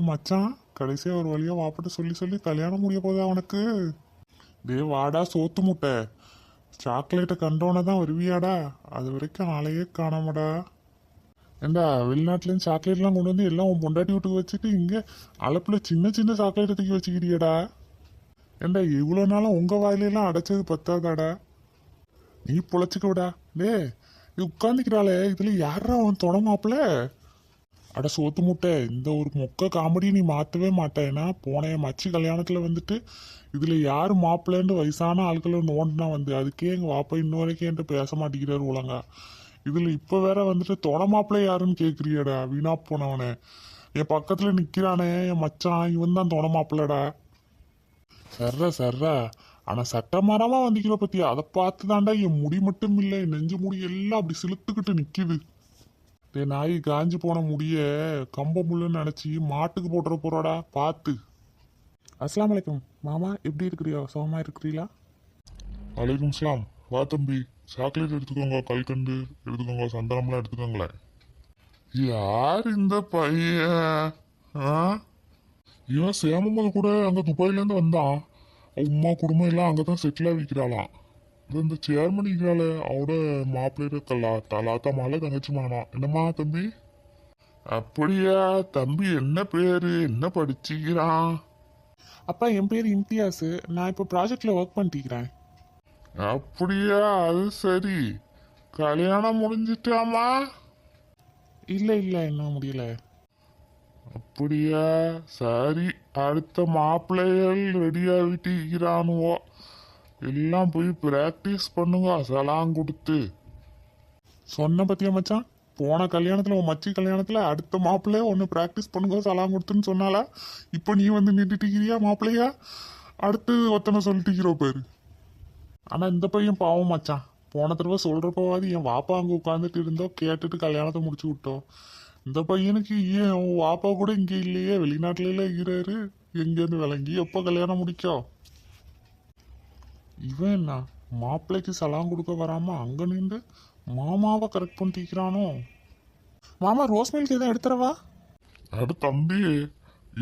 டேய் மச்சான் கடைசியாக ஒரு வழியாக வாப்பிட்ட சொல்லி சொல்லி கல்யாணம் முடிய போதா அவனுக்கு டேய் வாடா சோத்து முட்டை. சாக்லேட்டை கண்டோன்னே தான் வருவியாடா. அது வரைக்கும் ஆளையே காணாமடா. ஏண்டா வெளிநாட்டுலேருந்து சாக்லேட்லாம் கொண்டு வந்து எல்லாம் உன் பொண்டாட்டி வீட்டுக்கு வச்சுட்டு இங்கே அளப்பில் சின்ன சின்ன சாக்லேட்டை தூக்கி வச்சுக்கிறியடா ஏண்டா இவ்வளோ நாளும் உங்கள் வாயிலெல்லாம் அடைச்சது பத்தாதாடா. நீ பொழைச்சிக்க விடா டே நீ உட்காந்துக்கிறாளே இதில் யாரா அவன் தொடமாப்ல அட சோத்து முட்டை இந்த ஒரு மொக்க காமெடி நீ மாற்றவே மாட்டேன்னா போன என் மச்சி கல்யாணத்தில் வந்துட்டு இதில் யார் மாப்பிள்ளைன்னு வயசான ஆட்களை நோண்டினா வந்து அதுக்கே எங்கள் வாப்பா இன்ன வரைக்கும் என்கிட்ட பேச மாட்டேங்கிறார் ஒழுங்கா. இதில் இப்போ வேற வந்துட்டு தொட மாப்பிள்ளை யாருன்னு கேட்குறியடா வீணா போனவனே. என் பக்கத்தில் நிற்கிறானே என் மச்சான் இவன் தான் தொட மாப்பிள்ளடா. சர்ரா சர்ரா ஆனால் சட்டமரமாக வந்திக்கிற பற்றி அதை பார்த்து தாண்டா என் முடி மட்டும் இல்லை நெஞ்சு முடி எல்லாம் அப்படி சிலுத்துக்கிட்டு நிற்கிது டே நாய் காஞ்சி போன முடிய கம்ப முள்ளுன்னு நினைச்சி மாட்டுக்கு போட்டுற போறாடா பார்த்து அஸ்லாம் வலைக்கம் மாமா எப்படி இருக்கிறியா? சுகமா இருக்கிறீங்களா வலைக்கம் சலாம். வா தம்பி சாக்லேட் எடுத்துக்கோங்க கல்கண்டு எடுத்துக்கோங்க சந்தனம்லாம் எடுத்துக்கோங்களேன் யார் இந்த பையன்? ஆ? இவன் சேமமது கூட அங்கே துபாயிலேருந்து வந்தான். உமா குடும்பம் எல்லாம் அங்கதான் செட்டில் ஆகிக்கிறாளாம் விற்கிறாளாம் இந்த சேர்மன் இருக்கிறாள் அவட மாப்பிள்ளைய கல்லா தலாத்தா மாலை தங்கச்சி மானா என்னம்மா தம்பி? அப்படியா? தம்பி என்ன பேரு? என்ன படிச்சுக்கிறான் அப்பா என் பேர் இம்தியாஸ் நான் இப்போ ப்ராஜெக்ட்ல ஒர்க் பண்ணிக்கிறேன் அப்படியா? அது சரி. கல்யாணம் முடிஞ்சிட்டாமா இல்ல இல்ல. இன்னும் முடியல. அப்படியா? சரி. அடுத்த மாப்பிள்ளைகள் ரெடி ஆகிட்டிருக்கிறானுவோ எல்லாம் போய் பிராக்டிஸ் பண்ணுங்க சலாங் கொடுத்து. சொன்ன பத்தியா மச்சான்? போன கல்யாணத்துல உன் மச்சி கல்யாணத்துல அடுத்த மாப்பிள்ளைய ஒன்று பிராக்டிஸ் பண்ணுங்க சலாம் கொடுத்துன்னு சொன்னாலா இப்போ நீ வந்து நின்றுட்டிக்கிறியா மாப்பிள்ளையா? அடுத்து ஒத்தனை சொல்லிட்டிக்கிறோ பேரு. ஆனா இந்த பையன் பாவம் மச்சான். போன தடவை சொல்றப்பவாது என் வாப்பா அங்க உட்காந்துட்டு இருந்தோம் கேட்டுட்டு கல்யாணத்தை முடிச்சு விட்டோம் இந்த பையனுக்கு ஏன் உன் வாப்பா கூட இங்கே இல்லையே? வெளிநாட்டுல இருக்கிறாரு. எங்கேருந்து விளங்கி எப்போ கல்யாணம் முடிக்கும் இவன் என்ன மாப்பிள்ளைக்கு சலாம் கொடுக்க வராம அங்க நின்று மாமாவை கரெக்ட் பண்ணிக்கிறானோ மாமா ரோஸ் மில்க் எதுவும் எடுத்துறவா அட தம்பி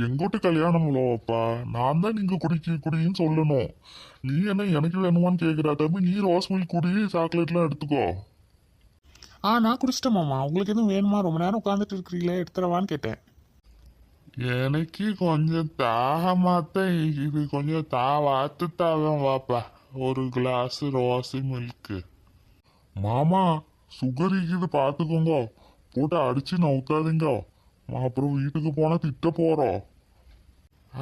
எங்கோட்டு கல்யாணம் இல்லவாப்பா நான் தான் நீங்க குடிக்க குடின்னு சொல்லணும். நீ என்ன எனக்கு வேணுமான்னு கேக்குறா தம்பி நீ ரோஸ் மில்க் குடி சாக்லேட்லாம் எடுத்துக்கோ. ஆ நான் குடிச்சிட்டேன் மாமா. உங்களுக்கு எதுவும் வேணுமா? ரொம்ப நேரம் உட்காந்துட்டு இருக்கிறீங்களே எடுத்துறவான்னு கேட்டேன். எனக்கு கொஞ்சம் தாகமாத்தான் இது கொஞ்சம் தா வாத்து தாகம் வாப்பா. ஒரு கிளாஸ் ரோஸ் மில்க்கு மாமா சுகர் இருக்குது பார்த்துக்கோங்க போட்டு அடிச்சு நவுத்தாதீங்க அப்புறம் வீட்டுக்கு போனா திட்ட போறோம்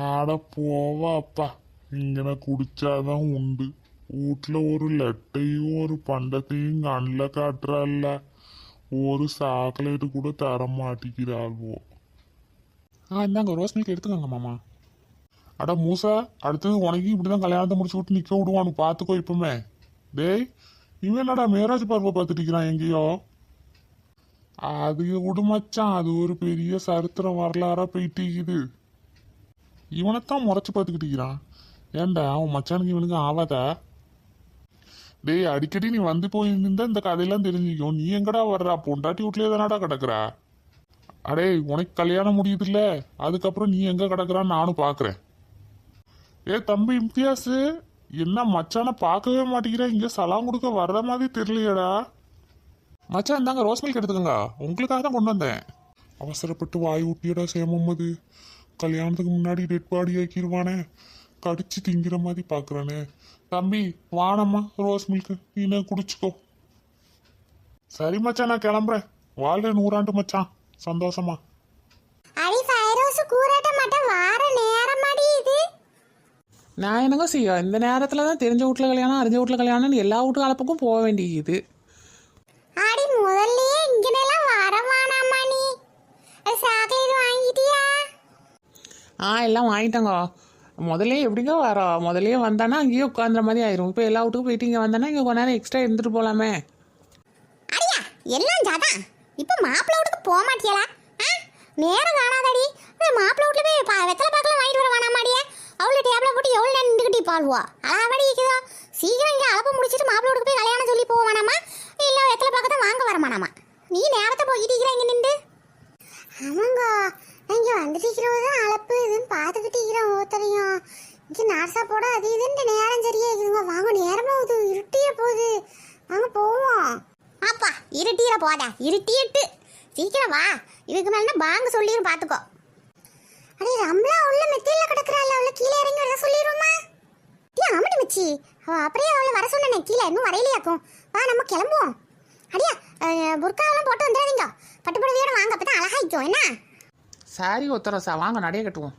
ஆட போவாப்பா இங்கன குடிச்சாதான் உண்டு வீட்டுல ஒரு லெட்டையும் ஒரு பண்டத்தையும் கண்ணில் காட்டுறாள்ல ஒரு சாக்லேட்டு கூட தர மாட்டேங்கிறாள்வோ ஆ இந்தாங்க ரோஸ் மில்க் எடுத்துக்கோங்க மாமா அட மூசா அடுத்தது உனக்கு இப்படிதான் கல்யாணத்தை முடிச்சு விட்டு நிக்க விடுவானு பார்த்துக்கோ இப்பவுமே. டேய் இவன் என்னடா மேராஜ் பார்வை பார்த்துட்டு இருக்கிறான் எங்கேயோ? அது விடுமச்சான் அது ஒரு பெரிய சரித்திரம் வரலாறா போயிட்டு இவனைத்தான் முறைச்சு பார்த்துக்கிட்டு இருக்கிறான். ஏன்டா அவன் மச்சானுக்கு இவனுக்கு ஆவாதா? டேய் அடிக்கடி நீ வந்து போயிருந்தா இந்த கதையெல்லாம் தெரிஞ்சுக்கும். நீ எங்கடா வர்றா? பொண்டாட்டி வீட்லயே தானடா கிடக்குறா? அடே உனக்கு கல்யாணம் முடியுதுல்ல? அதுக்கப்புறம் நீ எங்க கிடக்குறான்னு நானும் பாக்குறேன். ஏ தம்பி இம்தியாஸ் என்ன மச்சான பார்க்கவே மாட்டேங்கிறேன் இங்க சலாம் கொடுக்க வர்ற மாதிரி தெரியலையேடா. மச்சான் இந்தாங்க ரோஸ் மில்க் எடுத்துக்கோங்க. உங்களுக்காக தான் கொண்டு வந்தேன். அவசரப்பட்டு வாய் ஊட்டியடா சேமம்மது கல்யாணத்துக்கு முன்னாடி டெட் பாடி ஆக்கிடுவானே கடிச்சு திங்கிற மாதிரி பார்க்குறானே. தம்பி வானம்மா ரோஸ் மில்க் நீனே குடிச்சுக்கோ. சரி மச்சான் நான் கிளம்புறேன். வாழ்ற நூறாண்டு மச்சான். சந்தோஷமா அடி ஃபைரோஸ் கூறாட்ட மாட்டேன் வார நேரமாடி இது நான் என்னங்க செய்ய? இந்த நேரத்தில் தான் தெரிஞ்ச வீட்டில் கல்யாணம் அறிஞ்ச வீட்டில் கல்யாணம்னு எல்லா வீட்டு கலப்புக்கும் போக வேண்டியது. அடி முதல்லயே இங்கனெல்லாம் வரவானாமா நீ சாக்லேட் வாங்கிட்டியா? ஆ எல்லாம் வாங்கிட்டோங்க. முதல்ல எப்படிங்க வரோம் முதல்லயே வந்தானா அங்கேயே உட்காந்துற மாதிரி ஆயிரும். இப்போ எல்லா வீட்டுக்கும் போயிட்டு இங்கே வந்தானா இங்கே கொஞ்ச நேரம் எக்ஸ்ட்ரா இருந்துட்டு போகலாமே அடியா எல்லாம் ஜாதான் இப்போ மாப்பிள்ளை வீட்டுக்கு போக மாட்டியலா நேரம் காணாதடி. மாப்பிள்ளை வீட்டுல போய் வெத்தலை பாக்கெல்லாம் வாங்கிட்டு வர வேணாமாடியே அவளை டேப்ல போட்டு எவ்வளோ நேரம் நின்றுக்கிட்டு பாடுவா அழகாடி இருக்குதா? சீக்கிரம் இங்கே அளப்பு முடிச்சிட்டு மாப்பிள்ளோடு போய் கல்யாணம் சொல்லி போவானாமா இல்லை எத்தனை பக்கத்தை வாங்க வரமானாமா? நீ நேரத்தை போய்கிட்டு இங்கே நின்று. ஆமாங்க. இங்கே வந்துட்டு தான் அளப்பு இதுன்னு பார்த்துக்கிட்டு இருக்கிறோம் ஒவ்வொருத்தரையும். இங்கே நாசா போட அது இதுன்ட்டு நேரம் சரியா இருக்குதுங்க. வாங்க நேரமாக இது இருட்டிய போகுது. வாங்க போவோம். அப்பா இருட்டியில போட இருட்டிட்டு சீக்கிரம் வா. இதுக்கு மேலே பாங்க சொல்லிடும் பார்த்துக்கோ. அவ அப்படியே அவளை வர சொன்னேனே கீழே இன்னும் வரையிலையாக்கும் வா நம்ம கிளம்புவோம். அடியா புர்காவெல்லாம் போட்டு வந்துடாதீங்க. பட்டு புடவையோட வாங்க அப்பதான் அழகாய்க்கும். என்ன? சாரி ஒத்துறோம் சார் வாங்க நடைய கட்டுவோம்.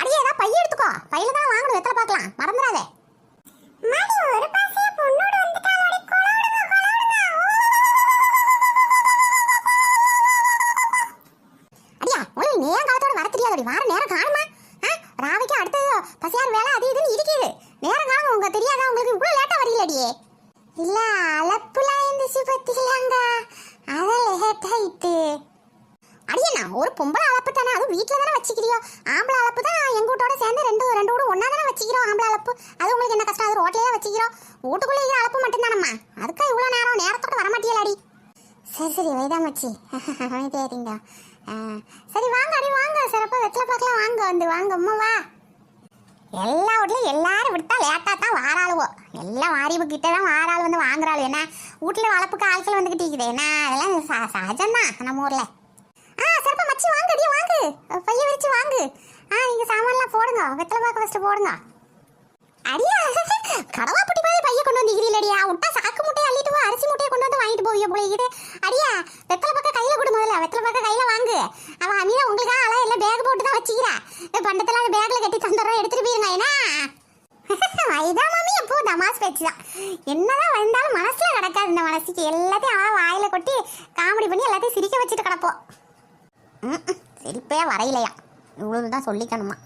அடியே ஏதாவது பைய எடுத்துக்கோ. பையில தான் வாங்கணும் வெத்தலை பார்க்கலாம் மறந்துடாத. அடியா உனக்கு நேரம் காலத்தோட வர தெரியாதடி? வார நேரம் காணுமா? ராவைக்கு அடுத்தது பசியார் வேலை அது இதுன்னு இருக்குது நேரம் இவ்வளவு இல்ல அலப்புலாம் இருந்துச்சு பத்திக்கலாங்க அதான் லேட் அடியண்ணா ஒரு பொம்பளை அளப்பு தானே. அதுவும் வீட்டில் தானே வச்சுக்கிறியோ? ஆம்பளை அளப்பு தான் எங்கள் வீட்டோட சேர்ந்து ரெண்டு ரெண்டு கூட ஒன்றா தானே வச்சுக்கிறோம் ஆம்பளை அளப்பு அது உங்களுக்கு என்ன கஷ்டம்? அது ரோட்லயே வச்சுக்கிறோம். வீட்டுக்குள்ளே இருக்கிற அளப்பு மட்டும்தானம்மா. அதுக்காக இவ்வளோ நேரம் நேரத்தோட வர மாட்டியலாடி. சரி சரி வைதா மச்சி. அமைதியாதீங்க சரி வாங்க அடி வாங்க. சிறப்பாக வெத்தலை பார்க்கலாம் வாங்க வந்து. வாங்க அம்மா வா. எல்லா வீட்லையும் எல்லாரும் விட்டா லேட்டாக தான் வாராளுவோம் எல்லாம் வாரிவு கிட்ட தான் வாராள் வந்து வாங்குறாள். என்ன? வீட்டில் வளர்ப்புக்கு ஆட்கள் வந்துக்கிட்டு இருக்குது என்ன? அதெல்லாம் சகஜம் தான் நம்ம ஊரில். ஆ சிறப்பா மச்சி வாங்க அடியே வாங்கு. பைய விரிச்சு வாங்கு. ஆ நீங்க சாமான்லாம் போடுங்க. வெத்தலை பாக்க ஃபர்ஸ்ட் போடுங்க. அடியா கடவா புட்டி மாதிரி பைய கொண்டு வந்து அடியா விட்டா சாக்கு முட்டையை அள்ளிட்டு போ அரிசி முட்டையை கொண்டு வந்து வாங்கிட்டு போவிய போல இது அடியா வெத்தலை பக்கம் கையில கொடு முதல்ல. வெத்தலை பக்கம் கையில வாங்கு. அவன் அமீனா உங்களுக்காக ஆளா இல்ல பேக் போட்டு தான் வச்சுக்கிறா. இந்த பண்டத்துல அந்த பேக்ல கட்டி தந்துடுறோம் எடுத்துட்டு போயிருங்க என்ன? வைதா மாமி எப்போ தமாஸ் பேச்சு தான் என்னதான் வந்தாலும் மனசுல கிடக்காது இந்த மனசுக்கு. எல்லாத்தையும் அவன் வாயில கொட்டி காமெடி பண்ணி எல்லாத்தையும் சிரிக்க வச்சுட்டு கிடப்போம் சிரிப்பே வரையிலையா? இவ்வளவு தான் சொல்லிக்கணுமா?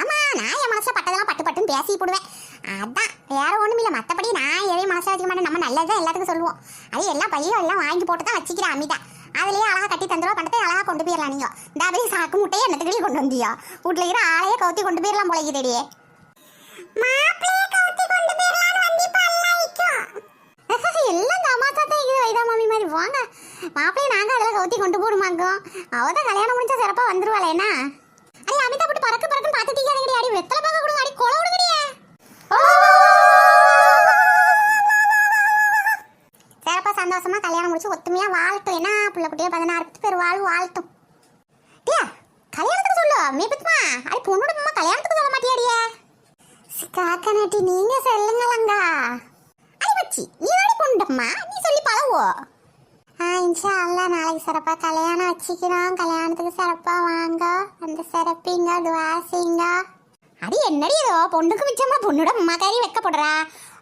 ஆமா நான் என் மனசுல பட்டதெல்லாம் பட்டு பட்டுன்னு பேசி போடுவேன். அதான் வேற ஒண்ணும் இல்லை. மத்தபடி நான் எதையும் மனசுல வச்சுக்க மாட்டேன். நம்ம நல்லதுதான் எல்லாத்துக்கும் சொல்லுவோம். அது எல்லாம் பையன் எல்லாம் வாங்கி போட்டு தான் வச்சுக்கிறேன் அமிதா. அதுலயே அழகா கட்டி தந்துடுவோம் பண்டத்தை அழகா கொண்டு போயிடலாம் நீங்க. இந்த அப்படியே சாக்கு முட்டையை என்னத்துக்கு கொண்டு வந்தியா? வீட்டுல இருக்கிற ஆளையே கவுத்தி கொண்டு போயிடலாம் போல இதடியே மாப்பிளையே கவுத்தி கொண்டு போயிடலாம்னு வண்டி எல்லாம் தமாசா தான் இருக்குது வைதா மாமி மாதிரி வாங்க மாப்பிள்ளைய நாங்க அதில் கவுத்தி கொண்டு போடுமாங்க அவ தான் கல்யாணம் முடிஞ்சா சிறப்பாக வந்துருவாளே என்ன அடி அமிதா போட்டு பறக்க பறக்க பார்த்துட்டீங்க அடி வெத்தலை பார்க்க கொடுங்க அடி கொலை விடுங்கடியே சிறப்பா சந்தோஷமா கல்யாணம் முடிச்சு ஒத்துமையா வாழட்டும் என்ன புள்ள குட்டியா பதினாறு பத்து பேர் வாழ்வு வாழட்டும் டியா கல்யாணத்துக்கு சொல்லு மீபத்துமா அடி பொண்ணோட கல்யாணத்துக்கு சொல்ல மாட்டியாடியே? காக்கா நட்டி நீங்க சொல்லுங்களங்கா அடிபச்சி நீ தானே பொண்ணுடம்மா நீ சொல்லி பழவோ ஆ இன்ஷா அல்லா நாளைக்கு சிறப்பாக கல்யாணம் வச்சுக்கிறோம். கல்யாணத்துக்கு சிறப்பாக வாங்க. அந்த சிறப்பிங்க துவாசிங்க. அடி என்னடி ஏதோ பொண்ணுக்கு மிச்சமா பொண்ணோட அம்மா கறி வைக்கப்படுறா?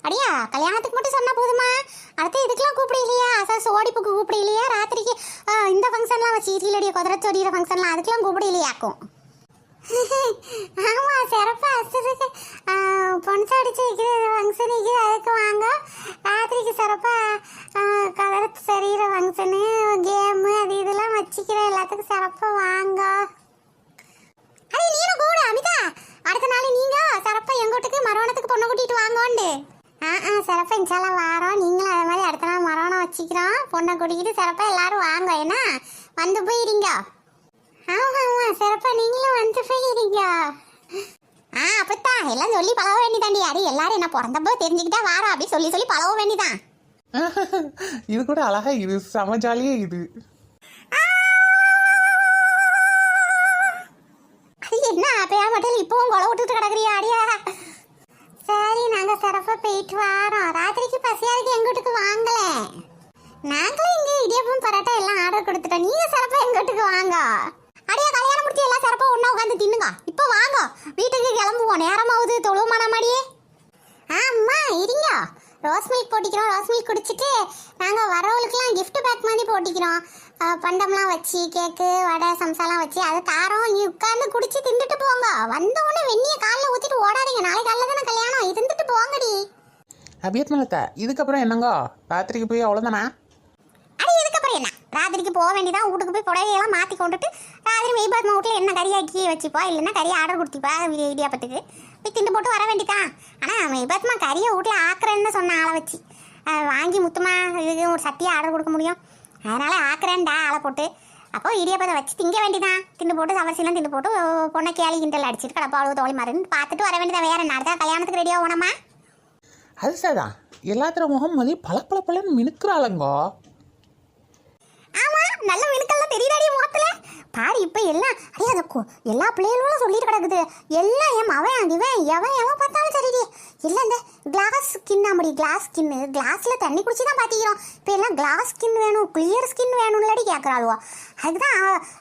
அடியா கல்யாணத்துக்கு மட்டும் சொன்னா போதுமா? அடுத்து இதுக்கெல்லாம் கூப்பிடலையா? அசல் சோடிப்புக்கு கூப்பிடலையா? ராத்திரிக்கு ஆ, இந்த ஃபங்க்ஷன்லாம் வச்சு இல்லடியா குதிரை சொடிகிற ஃபங்க்ஷன்லாம் அதுக்கெல்லாம் கூப்பிடலையாக்கும். ஆமா சிறப்பா அசதுக்கு பொண்ணு அடிச்சு வைக்கிற ஃபங்க்ஷனுக்கு அதுக்கு வாங்க. ராத்திரிக்கு சிறப்பா கலர் சரிகிற ஃபங்க்ஷனு கேமு அது இதெல்லாம் வச்சுக்கிற எல்லாத்துக்கும் சிறப்பா வாங்க. அது நீனும் கூட அமிதா. அடுத்த நாள் நீங்க சிறப்பா எங்க வீட்டுக்கு மரவணத்துக்கு பொண்ணை கூட்டிட்டு வாங்கோண்டு. ஆ ஆ சிறப்பா இன்ஷால்லாம் வாரோம். நீங்களும் அது மாதிரி அடுத்த நாள் மரவணம் வச்சுக்கிறோம். பொண்ணை கூட்டிக்கிட்டு சிறப்பா எல்லாரும் வாங்க. என்ன? வந்து போயிருங்க ஆமா ஆமா சிறப்பா நீங்களும் வந்து போயிருங்க. ஆ அப்பத்தான் எல்லாம் சொல்லி பழக வேண்டியதாண்டி. அடி எல்லாரும் என்ன பிறந்தப்போ தெரிஞ்சுக்கிட்டா வாரா அப்படி சொல்லி சொல்லி பழக வேண்டியதான் இது கூட அழகா இது செம ஜாலியே இது. என்ன அப்பயா மட்டும் இப்பவும் கொலை விட்டுட்டு கிடக்குறியா அடியா? சரி நாங்க சிறப்பா போயிட்டு வரோம். ராத்திரிக்கு பசியா இருக்கு எங்க வீட்டுக்கு வாங்கல நாங்களும் இங்க இடியப்பம் பரோட்டா எல்லாம் ஆர்டர் கொடுத்துட்டோம். நீங்க சிறப்பா எங்க வீட்டுக்கு வாங்க அடியா கல்யாணம் முடிச்சு எல்லாம் சிறப்பா ஒன்றா உட்காந்து தின்னுங்க. இப்போ வாங்க. வீட்டுக்கு கிளம்புவோம். நேரமாவது தொழுவமான மாதிரியே ஆமாம் இருங்க. ரோஸ் மில்க் போட்டிக்கிறோம். ரோஸ் மில்க் குடிச்சிட்டு நாங்கள் வரவங்களுக்குலாம் கிஃப்ட் பேக் மாதிரி போட்டிக்கிறோம். பண்டம்லாம் வச்சு கேக்கு வடை சம்சாலாம் வச்சு அது தாரோம். நீ உட்காந்து குடிச்சு தின்னுட்டு போங்க. வந்த உடனே வெந்நிய காலில் ஊற்றிட்டு ஓடாதீங்க. நாளைக்கு காலைல தானே கல்யாணம். இருந்துட்டு போங்கடி. அபியத் மலத்தை இதுக்கப்புறம் என்னங்கோ? ராத்திரிக்கு போய் அவ்வளோதானா ராத்திரிக்கு போக வேண்டியதான் வீட்டுக்கு போய் புடவையெல்லாம் மாற்றி கொண்டுட்டு ராத்திரி மெய்பாத்மா வீட்டில் என்ன கறியாக்கி வச்சுப்பா? இல்லைன்னா கறி ஆர்டர் கொடுத்திப்பா? இடி- இடியாப்பத்துக்கு. போய் திண்டு போட்டு வர வேண்டியதான் ஆனால் மெய்பாத்மா கறியை வீட்டில் ஆக்குறேன்னு சொன்ன ஆளை வச்சு. வாங்கி முத்துமா இதுக்கு ஒரு சட்டியை ஆர்டர் கொடுக்க முடியும். அதனால் ஆக்குறேன்டா ஆளை போட்டு. அப்போ இடியாப்பதை வச்சு திங்க வேண்டியதான் திண்டு போட்டு சவரசிலாம் திண்டு போட்டு பொண்ணை கேலி கிண்டல் அடிச்சிட்டு கடப்பாளு தோழி மருந்து பார்த்துட்டு வர வேண்டியதான் வேற என்ன? கல்யாணத்துக்கு ரெடியாக போனோமா அது சரிதான். எல்லாத்திர முகம் மாதிரி பல பல பலன்னு மினுக்குறாளுங்கோ. தெரியுதாடி முகத்துல? பாரு இப்ப எல்லாம் அடே அந்த எல்லா பிள்ளைகளும் சொல்லிட்டு கிடக்குது. எல்லாம் என் அவன் இவன் எவன் எவன் பார்த்தாலும் சரிடி. இல்லை இந்த கிளாஸ் ஸ்கின் அப்படி கிளாஸ் ஸ்கின்னு கிளாஸ்ல தண்ணி குடிச்சு தான் பார்த்திக்கிறோம் இப்போ எல்லாம் கிளாஸ் ஸ்கின் வேணும் கிளியர் ஸ்கின் வேணும்லடி கேட்குறாளுவா அதுதான்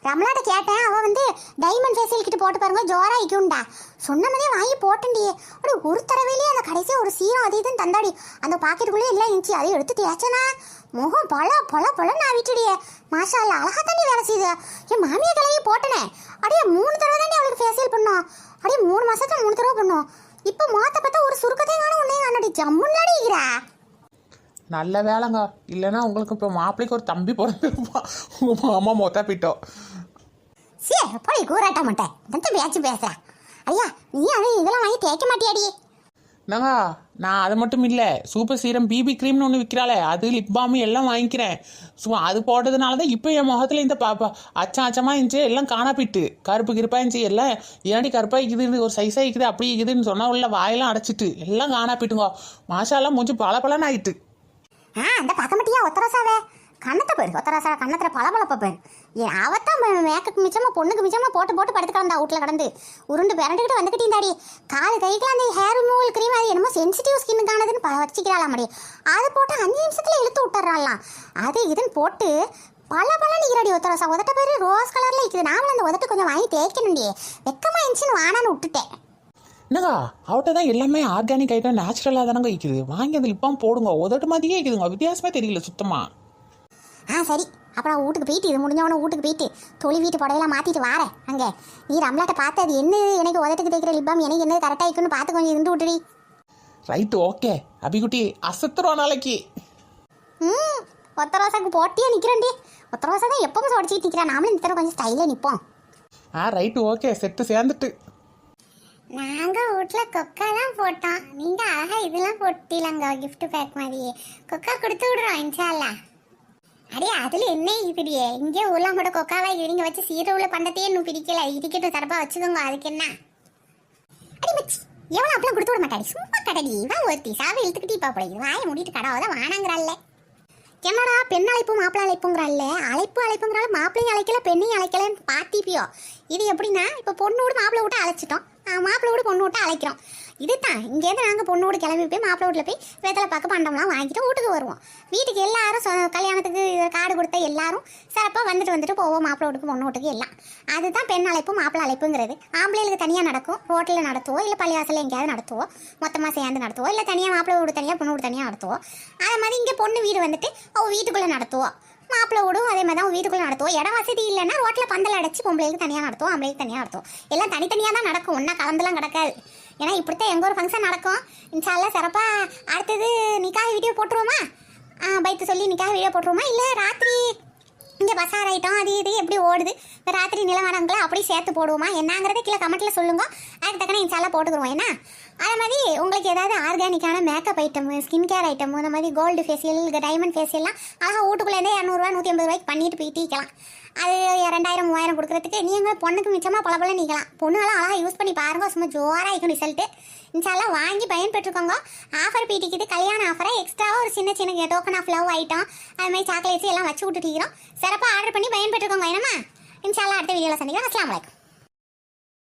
ரமலாட்ட கேட்டேன். அவள் வந்து டைமண்ட் ஃபேஷியல் கிட்ட போட்டு பாருங்க ஜோரா ஐக்குண்டா சொன்ன மாதிரியே வாங்கி போட்டேன்டி. அப்படி ஒரு தடவையிலேயே அந்த கடைசியா ஒரு சீரம் அது இதுன்னு தந்தாடி. அந்த பாக்கெட்டுக்குள்ளே எல்லாம் இருந்துச்சு அதை எடுத்து தேய்ச்சனா முகம் பல பல பல நான் விட்டுடியே மாஷா அல்லா அழகா தண்ணி வேலை செய்யுது என் மாமியை கிளவி போட்டனே. அப்படியே மூணு தடவை தாண்டி அவளுக்கு ஃபேஷியல் பண்ணோம். அப்படியே மூணு மாசத்துல மூணு தடவை பண்ணோம். இப்போ மாத்த சுருக்கத்தையும் காணும் ஒன்னையும் காணடி ஜம்முன்னாடி இருக்கிறா நல்ல வேலைங்க. இல்லைன்னா உங்களுக்கு இப்போ மாப்பிள்ளைக்கு ஒரு தம்பி பிறந்திருப்பான் உங்கள் மாமா மொத்த பிட்டோம் சே போய் கூறாட்ட மாட்டேன் பேச்சு பேசுற. ஐயா நீ அது இதெல்லாம் வாங்கி தேய்க்க மாட்டியாடி? என்னவா நான் அது மட்டும் இல்லை சூப்பர் சீரம் பிபி க்ரீம்னு ஒன்று விற்கிறாளே அது லிப் பாம் எல்லாம் வாங்கிக்கிறேன். சும்மா அது போட்டதுனால தான் இப்போ என் முகத்தில் இந்த பாப்பா அச்சம் அச்சமாக இருந்துச்சு எல்லாம் காணாப்பிட்டு. கருப்பு கிருப்பாக இருந்துச்சு எல்லாம் ஏன்னாடி கருப்பாக இருக்குது ஒரு சைஸாக இருக்குது அப்படி இருக்குதுன்னு சொன்னால் உள்ள வாயெல்லாம் அடைச்சிட்டு எல்லாம் காணாப்பிட்டுங்கோ. மாஷாலாம் மூஞ்சி பல ஆயிட்டு. ஆ அந்த பார்க்க மாட்டியா ஒத்தரசாவே? கண்ணத்தை பேரு ஒத்தரசா கண்ணத்துல பளபளப்ப பேரு. ஏன் அவத்தான் மேக்கப் மிச்சமாக பொண்ணுக்கு மிச்சமாக போட்டு போட்டு படுத்து கிடந்தா வீட்டில் கடந்து. உருண்டு பிறண்டுக்கிட்டு வந்துக்கிட்டே இருந்தாடி காலு கைக்கெலாம் அந்த ஹேர் ரிமூவல் க்ரீம் அது என்னமோ சென்சிட்டிவ் ஸ்கின்னுக்கானதுன்னு ப- வச்சுக்கிறாளாம் மடி. அது போட்டு அஞ்சு நிமிஷத்தில் இழுத்து விட்டுறாளாம். அது இதுன்னு போட்டு பல பல நிற்கிறடி ஒத்தராசா உதட்ட பேர் ரோஸ் கலரில் இருக்குது. நாமளும் அந்த உதட்டு கொஞ்சம் வாங்கி தேய்க்கணும்டி. வெக்கமா இருந்துச்சுன்னு வானான்னு விட்டுட்டேன். என்னங்க அவட்ட தான் எல்லாமே ஆர்கானிக் ஐட்டம் நேச்சுரலாக தானங்க இருக்குது வாங்கி அந்த லிப்பாம் போடுங்க. உதட்டு மாதிரியே இருக்குதுங்க. வித்தியாசமே தெரியல சுத்தமாக ஆ சரி. அப்புறம் வீட்டுக்கு போயிட்டு இது முடிஞ்சவன வீட்டுக்கு போயிட்டு தொழி வீட்டு புடவையெல்லாம் மாற்றிட்டு வாரேன் அங்கே. நீ ரம்லாட்ட பார்த்து அது என்ன எனக்கு உதட்டுக்கு தைக்கிற லிப்பாம் எனக்கு என்ன கரெக்டாக இருக்குன்னு பார்த்து கொஞ்சம் இருந்து விட்டுடி. Right okay. அபிகுட்டி அசத்துறோம் நாளைக்கு. ம் ஒத்த ரோசாக்கு போட்டியே நிற்கிறேன்டி ஒத்த ரோசா தான் எப்பவும் சொடிச்சிட்டு நிற்கிறேன் நாமளும் இந்த தடவை கொஞ்சம் ஸ்டைலில் நிற்போம் ஆ ரைட்டு ஓகே. செட்டு சேர்ந்துட்டு. நாங்கள் வீட்டில் கொக்கா தான் போட்டோம். நீங்கள் அழகாக இதெல்லாம் போட்டிலாங்க gift பேக் மாதிரியே. கொக்கா கொடுத்து விடுறோம் இன்ஷால்லா அடே அதில் என்ன இதுடியே இங்கே ஊர்லாம் கூட கொக்காவா இருங்க வச்சு சீரவுல பண்டத்தையே இன்னும் பிரிக்கல. இருக்கட்டும் தரப்பா வச்சுக்கோங்க அதுக்கு என்ன? அடி மச்சி எவ்வளோ அப்பெல்லாம் கொடுத்து விட மாட்டாடி? சும்மா கடடி. இவன் ஒருத்தி சாவை இழுத்துக்கிட்டே பாப்படையுது வாயை மூடிட்டு கடாவத வானாங்கிறாள்ல. என்னடா பெண் அழைப்பு மாப்பிள்ளை அழைப்புங்கிறாள்ல? அழைப்பு அழைப்புங்கிறால மாப்பிள்ளையும் அழைக்கல பெண்ணையும் அழைக்கலன்னு பார்த்திப்பியோ இது எப்படின்னா இப்போ பொண்ணு விட மாப்பிள்ளை விட்டு அழைச்சிட்டோம். மாப்பிள்ளை விட பொண்ணு விட்டு அழைக்கிறோம். இதுதான். இங்கேருந்து நாங்கள் பொண்ணு விட்டு கிளம்பி போய் மாப்பிள்ளை வீட்டில் போய் வெத்தலை பார்க்க பண்டம்லாம் வாங்கிட்டு வீட்டுக்கு வருவோம். வீட்டுக்கு எல்லாரும் கல்யாணத்துக்கு காடு கொடுத்த எல்லாரும் சிறப்பாக வந்துட்டு வந்துட்டு போவோம் மாப்பிள்ளை வீட்டுக்கு பொண்ணு வீட்டுக்கு எல்லாம். அதுதான் பெண் அழைப்பு மாப்பிள்ள அழைப்புங்கிறது. ஆம்பளைகளுக்கு தனியாக நடக்கும் ரோட்டில் நடத்துவோம் இல்லை பள்ளிவாசலில் எங்கேயாவது நடத்துவோம் மொத்தமாக சேர்ந்து நடத்துவோம் இல்லை தனியாக மாப்பிள்ளை வீடு தனியாக பொண்ணு வீடு தனியாக நடத்துவோம் அதே மாதிரி இங்கே பொண்ணு வீடு வந்துட்டு அவ வீட்டுக்குள்ளே நடத்துவோம் மாப்பிள்ளை விடும் அதே மாதிரி தான் வீட்டுக்குள்ளே நடத்துவோம் இடம் வசதி இல்லைன்னா ரோட்டில் பந்தல் அடைச்சி பொம்பளைக்கு தனியாக நடத்துவோம் ஆம்பளைக்கு தனியாக நடத்துவோம் எல்லாம் தனித்தனியாக தான் நடக்கும். ஒன்றா கலந்துலாம் கிடக்காது. ஏன்னா இப்படித்தான் எங்கள் ஒரு ஃபங்க்ஷன் நடக்கும். இன்ஷால்லா சிறப்பாக அடுத்தது நிக்காக வீடியோ போட்டுருவோமா? ஆ, பைத்து சொல்லி நிக்காக வீடியோ போட்டுருவோமா? இல்லை ராத்திரி இங்கே பசார் ஐட்டம் அது இது எப்படி ஓடுது? இப்போ ராத்திரி நிலவரங்களை அப்படியே சேர்த்து போடுவோமா? என்னங்கிறத கீழே கமெண்ட்டில் சொல்லுங்க. அதுக்கு தக்கன இன்ஷால்லாம் போட்டுக்குருவோம். என்ன? அதே மாதிரி உங்களுக்கு ஏதாவது ஆர்கானிக்கான makeup item skin care item இந்த மாதிரி கோல்டு ஃபேஷியல் டைமண்ட் ஃபேஷியல்லாம் அழகாக வீட்டுக்குள்ளேருந்தே இரநூறுவா நூற்றி ஐம்பது ரூபாய்க்கு பண்ணிட்டு போயிட்டிக்கலாம் அது ரெண்டாயிரம் மூவாயிரம் கொடுக்குறதுக்கு நீங்கள் பொண்ணுக்கு மிச்சமாக பல பல நீக்கலாம் பொண்ணுங்களாம் அழகாக யூஸ் பண்ணி பாருங்க சும்மா ஜோராக இருக்கும் ரிசல்ட்டு இன்ஷால்லாம் வாங்கி பயன்பெற்றுக்கோங்க. ஆஃபர் பீட்டிக்குது கல்யாண ஆஃபராக எக்ஸ்ட்ராவாக ஒரு சின்ன சின்ன டோக்கன் ஆஃப் லவ் ஐட்டம் அது மாதிரி சாக்லேட்ஸ் எல்லாம் வச்சு விட்டுட்டு சிறப்பாக ஆர்டர் பண்ணி பயன்பெற்றுக்கோங்க என்னம்மா? இன்ஷால்லா அடுத்த வீடியோவில் சந்திக்கிறேன் அஸ்லாம் வலைக்கம்